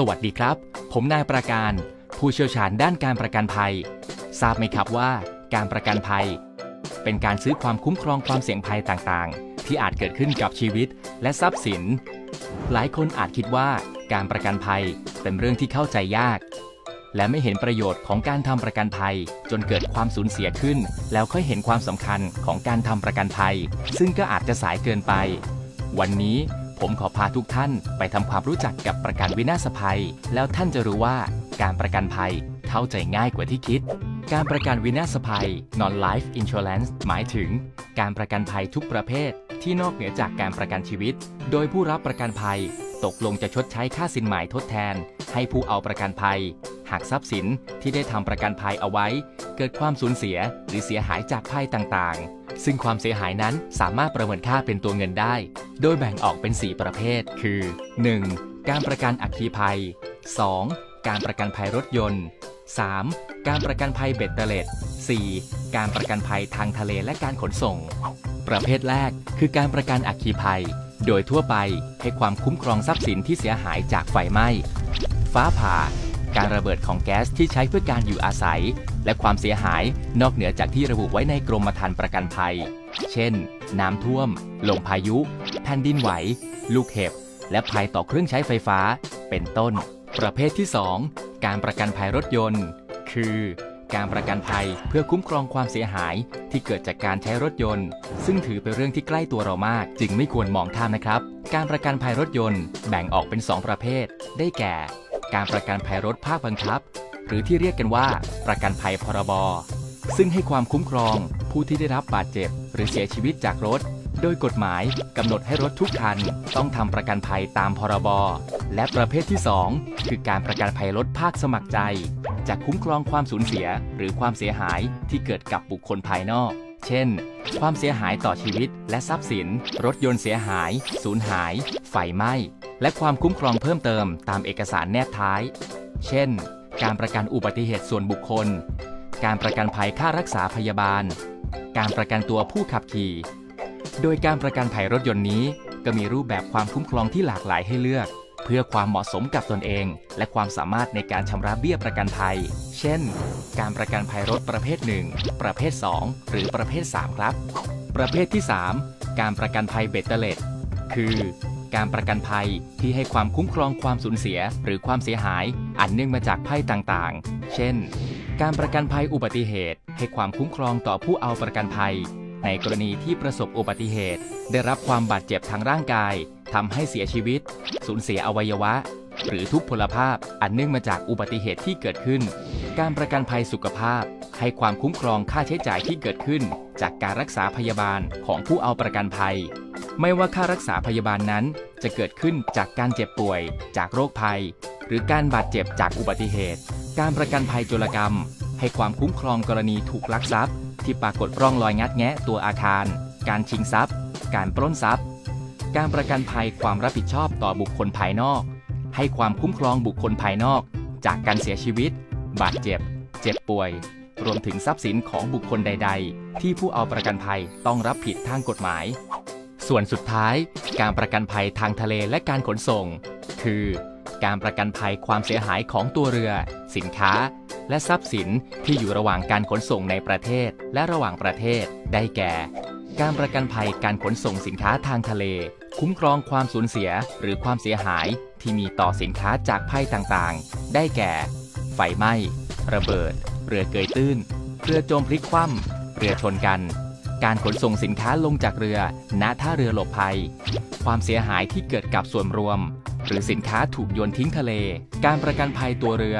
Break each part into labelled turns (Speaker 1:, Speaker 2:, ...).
Speaker 1: สวัสดีครับ ผมนายประการ ผู้เชี่ยวชาญด้านการประกันภัย ทราบไหมครับว่าการประกันภัย เป็นการซื้อความคุ้มครองความเสี่ยงภัยต่างๆ ที่อาจเกิดขึ้นกับชีวิตและทรัพย์สิน หลายคนอาจคิดว่าการประกันภัยเป็นเรื่องที่เข้าใจยาก และไม่เห็นประโยชน์ของการทำประกันภัย จนเกิดความสูญเสียขึ้น แล้วค่อยเห็นความสำคัญของการทำประกันภัย ซึ่งก็อาจจะสายเกินไป วันนี้ ผมขอพาทุกท่านไปทำความรู้จักกับประกันวินาศภัย แล้วท่านจะรู้ว่าการประกันภัยเข้าใจง่ายกว่าที่คิด การประกันวินาศภัย non-life insurance หมายถึง การประกันภัยทุกประเภท ที่นอกเหนือจากการประกันชีวิต โดยผู้รับประกันภัย ตกลงจะชดใช้ค่าสินไหมทดแทน ให้ผู้เอาประกันภัย หากทรัพย์สินที่ได้ทำประกันภัยเอาไว้ เกิดความสูญเสียหรือเสียหายจากภัยต่างๆ ซึ่งความเสียหายนั้นสามารถประเมินค่าเป็นตัวเงินได้ โดยแบ่งออกเป็น 4 ประเภท คือ 1. การประกันอัคคีภัย 2. การประกันภัยรถยนต์ 3. การประกันภัยเบ็ดเตล็ด 4. การประกันภัยทางทะเลและการขนส่ง ประเภทแรกคือการประกันอัคคีภัย โดยทั่วไปให้ความคุ้มครองทรัพย์สินที่เสียหายจากไฟไหม้ ฟ้าผ่า การระเบิดของแก๊สที่ใช้เพื่อการอยู่อาศัย และความเสียหายนอกเหนือจากที่ระบุไว้ในกรมธรรม์ประกันภัย เช่น น้ำท่วม ลมพายุ แผ่นดินไหว ลูกเห็บ และภัยต่อเครื่องใช้ไฟฟ้า เป็นต้น ประเภทที่ 2 การประกันภัยรถยนต์ คือ การประกันภัยเพื่อคุ้มครองความเสียหายที่เกิดจากการใช้รถยนต์ ซึ่งถือเป็นเรื่องที่ใกล้ตัวเรามาก จึงไม่ควรมองข้ามนะครับ การประกันภัยรถยนต์แบ่งออกเป็น 2 ประเภท ได้แก่ การประกันภัยรถภาคบังคับ หรือที่เรียกกันว่า ประกันภัยพรบ ซึ่งให้ความคุ้มครองผู้ที่ได้รับบาดเจ็บ หรือเสียชีวิตจากรถ โดยกฎหมายกำหนดให้รถทุกคัน ต้องทำประกันภัยตามพรบ และประเภทที่ 2 คือการประกันภัยรถภาคสมัครใจ จะคุ้มครองความสูญเสียหรือความเสียหายที่เกิดกับบุคคลภายนอก เช่น ความเสียหายต่อชีวิต และทรัพย์สิน รถยนต์เสียหาย สูญหาย ไฟไหม้ และความคุ้มครองเพิ่มเติมตามเอกสารแนบท้าย เช่น การประกันอุบัติเหตุส่วนบุคคล การประกันภัยค่ารักษาพยาบาล การประกันตัวผู้ขับขี่ โดยการประกันภัยรถยนต์นี้ ก็มีรูปแบบความคุ้มครองที่หลากหลายให้เลือก เพื่อความเหมาะสมกับตนเอง และความสามารถในการชำระเบี้ยประกันภัย เช่น การประกันภัยรถประเภท 1 ประเภท 2 หรือประเภท 3 ครับ ประเภทที่ 3 การประกันภัยเบ็ดเตล็ดคือ การประกันภัยที่ให้ความคุ้มครองความสูญเสีย หรือความเสียหาย อันเนื่องมาจากภัยต่างๆ เช่น การประกันภัยอุบัติเหตุ ให้ความคุ้มครองต่อผู้เอาประกันภัย ในกรณีที่ประสบอุบัติเหตุ ได้รับความบาดเจ็บทางร่างกายทำให้เสียชีวิต สูญเสียอวัยวะ หรือทุพพลภาพอันเนื่องมาจากอุบัติเหตุที่เกิดขึ้น การประกันภัยสุขภาพ ให้ความคุ้มครองค่าใช้จ่ายที่เกิดขึ้น จากการรักษาพยาบาลของผู้เอาประกันภัย ไม่ว่าค่ารักษาพยาบาลนั้น จะเกิดขึ้นจากการเจ็บป่วย จากโรคภัย หรือการบาดเจ็บจากอุบัติเหตุ การประกันภัยโจรกรรม ให้ความคุ้มครองกรณีถูกลักทรัพย์ ที่ปรากฏร่องรอยงัดแงะตัวอาคาร การชิงทรัพย์ การปล้นทรัพย์ การประกันภัยความรับผิดชอบต่อบุคคลภายนอก ให้ความคุ้มครองบุคคลภายนอก จากการเสียชีวิต บาดเจ็บ เจ็บป่วยรวมถึงทรัพย์สินของบุคคลใด ๆ ที่ผู้เอาประกันภัยต้องรับผิดทางกฎหมาย ส่วนสุดท้ายการประกันภัยทางทะเลและการขนส่ง คือ การประกันภัยความเสียหายของตัวเรือ สินค้า และทรัพย์สินที่อยู่ระหว่างการขนส่งในประเทศและระหว่างประเทศ ได้แก่ การประกันภัยการขนส่งสินค้าทางทะเล คุ้มครองความสูญเสียหรือความเสียหายที่มีต่อสินค้าจากภัยต่างๆ ได้แก่ ไฟไหม้ ระเบิด เรือเกยตื้น เรือจมพลิกคว่ำเรือชนกัน การขนส่งสินค้าลงจากเรือ ณ ท่าเรือหลบภัย ความเสียหายที่เกิดกับส่วนรวม หรือสินค้าถูกโยนทิ้งทะเล การประกันภัยตัวเรือ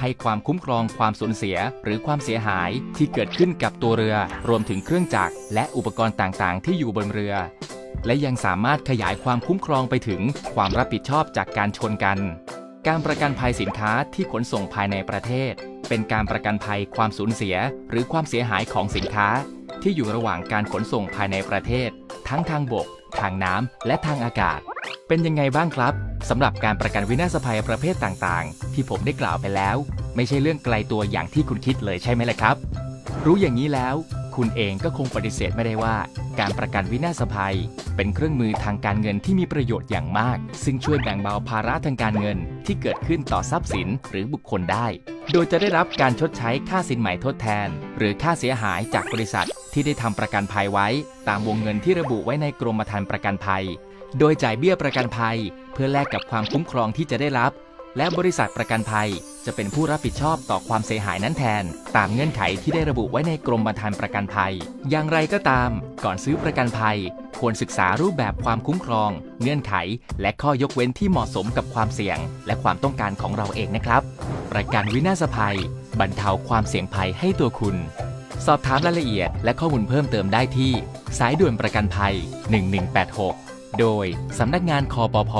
Speaker 1: ให้ความคุ้มครองความสูญเสียหรือความเสียหายที่เกิดขึ้นกับตัวเรือ รวมถึงเครื่องจักรและอุปกรณ์ต่างๆ ที่อยู่บนเรือ และยังสามารถขยายความคุ้มครองไปถึงความรับผิดชอบจากการชนกัน การประกันภัยสินค้าที่ขนส่งภายในประเทศ เป็นการประกันภัยความสูญเสีย หรือความเสียหายของสินค้า ที่อยู่ระหว่างการขนส่งภายในประเทศ ทั้งทางบก ทางน้ำ และทางอากาศ เป็นยังไงบ้างครับสำหรับการประกันวินาศภัยประเภทต่างๆ ที่ผมได้กล่าวไปแล้ว ไม่ใช่เรื่องไกลตัวอย่างที่คุณคิดเลยใช่ไหมล่ะครับ รู้อย่างนี้แล้วคคุณเองก็คงปฏิเสธไม่ได้ว่า การประกันวินาศภัย เป็นเครื่องมือทางการเงินที่มีประโยชน์อย่างมาก ซึ่งช่วยแบ่งเบาภาระทางการเงินที่เกิดขึ้นต่อทรัพย์สินหรือบุคคลได้ โดยจะได้รับการชดใช้ค่าสินใหม่ทดแทน หรือค่าเสียหายจากบริษัทที่ได้ทำประกันภัยไว้ ตามวงเงินที่ระบุไว้ในกรมธรรม์ประกันภัย โดยจ่ายเบี้ยประกันภัย เพื่อแลกกับความคุ้มครองที่จะได้รับ และบริษัทประกันภัยจะเป็นผู้รับผิดชอบต่อความเสียหายนั้นแทน ตามเงื่อนไขที่ได้ระบุไว้ในกรมธรรม์ประกันภัย อย่างไรก็ตาม ก่อนซื้อประกันภัย ควรศึกษารูปแบบความคุ้มครอง เงื่อนไข และข้อยกเว้นที่เหมาะสมกับความเสี่ยง และความต้องการของเราเองนะครับ ประกันวินาศภัย บรรเทาความเสี่ยงภัยให้ตัวคุณ สอบถามรายละเอียดและข้อมูลเพิ่มเติมได้ที่ สายด่วนประกันภัย 1186 โดยสำนักงานคอปพ